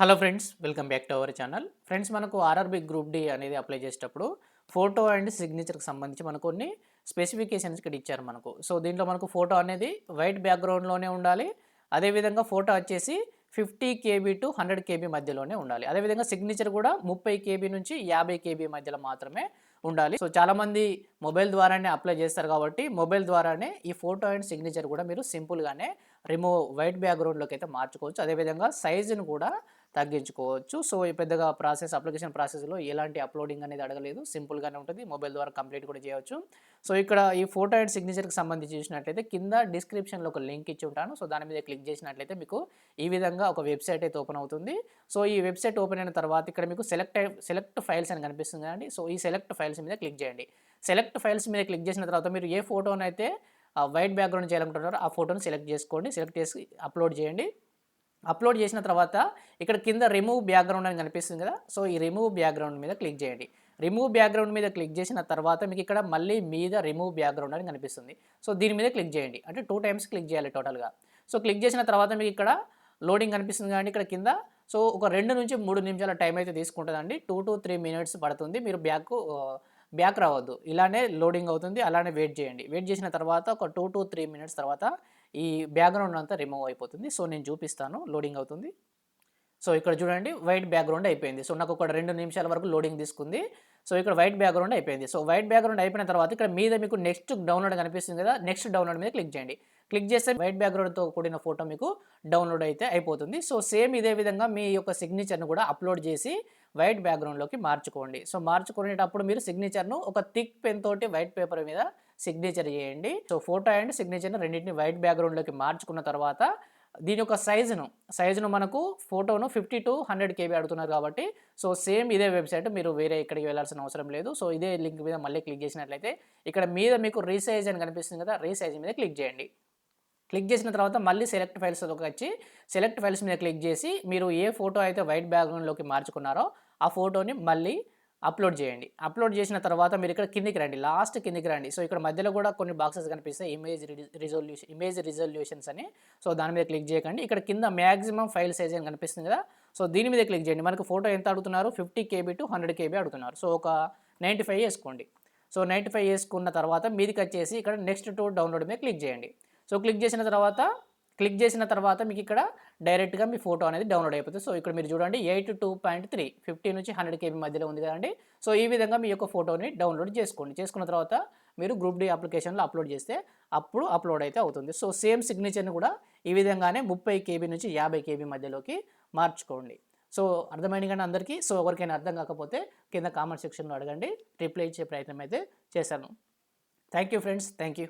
Hello friends welcome back to our channel. Friends మనకు RRB group D అనేది apply చేసేటప్పుడు photo and సిగ్నేచర్కి సంబంధించి మనకు కొన్ని స్పెసిఫికేషన్స్ ఇక్కడ ఇచ్చారు మనకు. సో దీంట్లో మనకు ఫోటో అనేది వైట్ బ్యాక్గ్రౌండ్లోనే ఉండాలి. అదేవిధంగా ఫోటో వచ్చేసి fifty KB to hundred KB మధ్యలోనే ఉండాలి. అదేవిధంగా సిగ్నేచర్ కూడా ముప్పై కేబీ నుంచి యాభై కేబీ మధ్యలో మాత్రమే ఉండాలి. సో చాలామంది మొబైల్ ద్వారానే అప్లై చేస్తారు కాబట్టి మొబైల్ ద్వారానే ఈ ఫోటో అండ్ సిగ్నేచర్ కూడా మీరు సింపుల్గానే రిమూవ్ వైట్ బ్యాక్గ్రౌండ్లోకి అయితే మార్చుకోవచ్చు. అదేవిధంగా సైజును కూడా తగ్గించుకోవచ్చు. సో ఈ పెద్దగా ప్రాసెస్ అప్లికేషన్ ప్రాసెస్లో ఎలాంటి అప్లోడింగ్ అనేది అడగలేదు. సింపుల్గానే ఉంటుంది. మొబైల్ ద్వారా కంప్లీట్ కూడా చేయవచ్చు. సో ఇక్కడ ఈ ఫోటో అండ్ సిగ్నేచర్కి సంబంధించి చూసినట్లయితే కింద డిస్క్రిప్షన్లో ఒక లింక్ ఇచ్చి ఉంటాను. సో దాని మీద క్లిక్ చేసినట్లయితే మీకు ఈ విధంగా ఒక వెబ్సైట్ అయితే ఓపెన్ అవుతుంది. సో ఈ వెబ్సైట్ ఓపెన్ అయిన తర్వాత ఇక్కడ మీకు సెలెక్ట్ సెలెక్ట్ ఫైల్స్ అని కనిపిస్తుంది కదండి. సో ఈ సెలెక్ట్ ఫైల్స్ మీద క్లిక్ చేయండి. సెలెక్ట్ ఫైల్స్ మీద క్లిక్ చేసిన తర్వాత మీరు ఏ ఫోటోనైతే వైట్ బ్యాక్గ్రౌండ్ చేయాలనుకుంటున్నారో ఆ ఫోటోని సెలెక్ట్ చేసుకోండి. సెలెక్ట్ చేసి అప్లోడ్ చేయండి. అప్లోడ్ చేసిన తర్వాత ఇక్కడ కింద రిమూవ్ బ్యాక్గ్రౌండ్ అని కనిపిస్తుంది కదా. సో ఈ రిమూవ్ బ్యాక్గ్రౌండ్ మీద క్లిక్ చేయండి. రిమూవ్ బ్యాక్గ్రౌండ్ మీద క్లిక్ చేసిన తర్వాత మీకు ఇక్కడ మళ్ళీ మీద రిమూవ్ బ్యాక్గ్రౌండ్ అని కనిపిస్తుంది. సో దీని మీద క్లిక్ చేయండి. అంటే టూ టైమ్స్ క్లిక్ చేయాలి టోటల్గా సో క్లిక్ చేసిన తర్వాత మీకు ఇక్కడ లోడింగ్ కనిపిస్తుంది కానీ ఇక్కడ కింద. సో ఒక రెండు నుంచి మూడు నిమిషాల టైం అయితే తీసుకుంటుందండి. టూ టు త్రీ మినిట్స్ పడుతుంది. మీరు బ్యాక్ బ్యాక్ రావద్దు. ఇలానే లోడింగ్ అవుతుంది. అలానే వెయిట్ చేయండి. వెయిట్ చేసిన తర్వాత ఒక టూ టు త్రీ మినిట్స్ తర్వాత ఈ బ్యాక్గ్రౌండ్ అంతా రిమూవ్ అయిపోతుంది. సో నేను చూపిస్తాను. లోడింగ్ అవుతుంది. సో ఇక్కడ చూడండి. వైట్ బ్యాక్గ్రౌండ్ అయిపోయింది. సో నాకు ఒక రెండు నిమిషాల వరకు లోడింగ్ తీసుకుంది. సో ఇక్కడ వైట్ బ్యాక్గ్రౌండ్ అయిపోయింది. సో వైట్ బ్యాక్గ్రౌండ్ అయిపోయిన తర్వాత ఇక్కడ మీద మీకు నెక్స్ట్ డౌన్లోడ్ కనిపిస్తుంది కదా నెక్స్ట్ డౌన్లోడ్ మీద క్లిక్ చేయండి. క్లిక్ చేస్తే వైట్ బ్యాక్గ్రౌండ్తో కూడిన ఫోటో మీకు డౌన్లోడ్ అయితే అయిపోతుంది. సో సేమ్ ఇదే విధంగా మీ యొక్క సిగ్నేచర్ను కూడా అప్లోడ్ చేసి వైట్ బ్యాక్గ్రౌండ్లోకి మార్చుకోండి. సో మార్చుకునేటప్పుడు మీరు సిగ్నేచర్ను ఒక థిక్ పెన్ తోటి వైట్ పేపర్ మీద సిగ్నేచర్ చేయండి. సో ఫోటో అండ్ సిగ్నేచర్ని రెండింటిని వైట్ బ్యాక్గ్రౌండ్లోకి మార్చుకున్న తర్వాత దీని యొక్క సైజును సైజును మనకు ఫోటోను ఫిఫ్టీ టు హండ్రెడ్ కేబీ అడుగుతున్నారు కాబట్టి సో సేమ్ ఇదే వెబ్సైట్ మీరు వేరే ఇక్కడికి వెళ్ళాల్సిన అవసరం లేదు. సో ఇదే లింక్ మీద మళ్ళీ క్లిక్ చేసినట్లయితే ఇక్కడ మీద మీకు రీసైజ్ అని కనిపిస్తుంది కదా రీసైజ్ మీద క్లిక్ చేయండి. క్లిక్ చేసిన తర్వాత మళ్ళీ సెలెక్ట్ ఫైల్స్లోకి వచ్చి సెలెక్ట్ ఫైల్స్ మీద క్లిక్ చేసి మీరు ఏ ఫోటో అయితే వైట్ బ్యాక్గ్రౌండ్లోకి మార్చుకున్నారో ఆ ఫోటోని మళ్ళీ అప్లోడ్ చేయండి. అప్లోడ్ చేసిన తర్వాత మీరు ఇక్కడ కిందికి రండి. లాస్ట్ కిందికి రండి. సో ఇక్కడ మధ్యలో కూడా కొన్ని బాక్సెస్ కనిపిస్తాయి. ఇమేజ్ రిజల్యూషన్ ఇమేజ్ రిజల్యూషన్స్ అని. సో దాని మీద క్లిక్ చేయకండి. ఇక్కడ కింద మ్యాక్సిమం ఫైల్ సైజ్ అని కనిపిస్తుంది కదా. సో దీని మీద క్లిక్ చేయండి. మనకు ఫోటో ఎంత అడుగుతున్నారు? Fifty KB to hundred KB అడుగుతున్నారు. సో ఒక నైంటీ ఫైవ్ వేసుకోండి. సో నైంటీ ఫైవ్ వేసుకున్న తర్వాత మీదికి వచ్చేసి ఇక్కడ నెక్స్ట్ టు డౌన్లోడ్ మీద క్లిక్ చేయండి. సో క్లిక్ చేసిన తర్వాత క్లిక్ చేసిన తర్వాత మీకు ఇక్కడ డైరెక్ట్గా మీ ఫోటో అనేది డౌన్లోడ్ అయిపోతుంది. సో ఇక్కడ మీరు చూడండి eight two point three fifty నుంచి హండ్రెడ్ కేబీ మధ్యలో ఉంది కదండి. సో ఈ విధంగా మీ యొక్క ఫోటోని డౌన్లోడ్ చేసుకోండి. చేసుకున్న తర్వాత మీరు గ్రూప్ డి అప్లికేషన్లో అప్లోడ్ చేస్తే అప్పుడు అప్లోడ్ అయితే అవుతుంది. సో సేమ్ సిగ్నేచర్ని కూడా ఈ విధంగానే ముప్పై కేబీ నుంచి యాభై కేబీ మధ్యలోకి మార్చుకోండి. సో అర్థమైంది కానీ అందరికీ? సో ఎవరికైనా అర్థం కాకపోతే కింద కామెంట్ సెక్షన్లో అడగండి. రిప్లై ఇచ్చే ప్రయత్నం అయితే చేశాను. Thank you friends. Thank you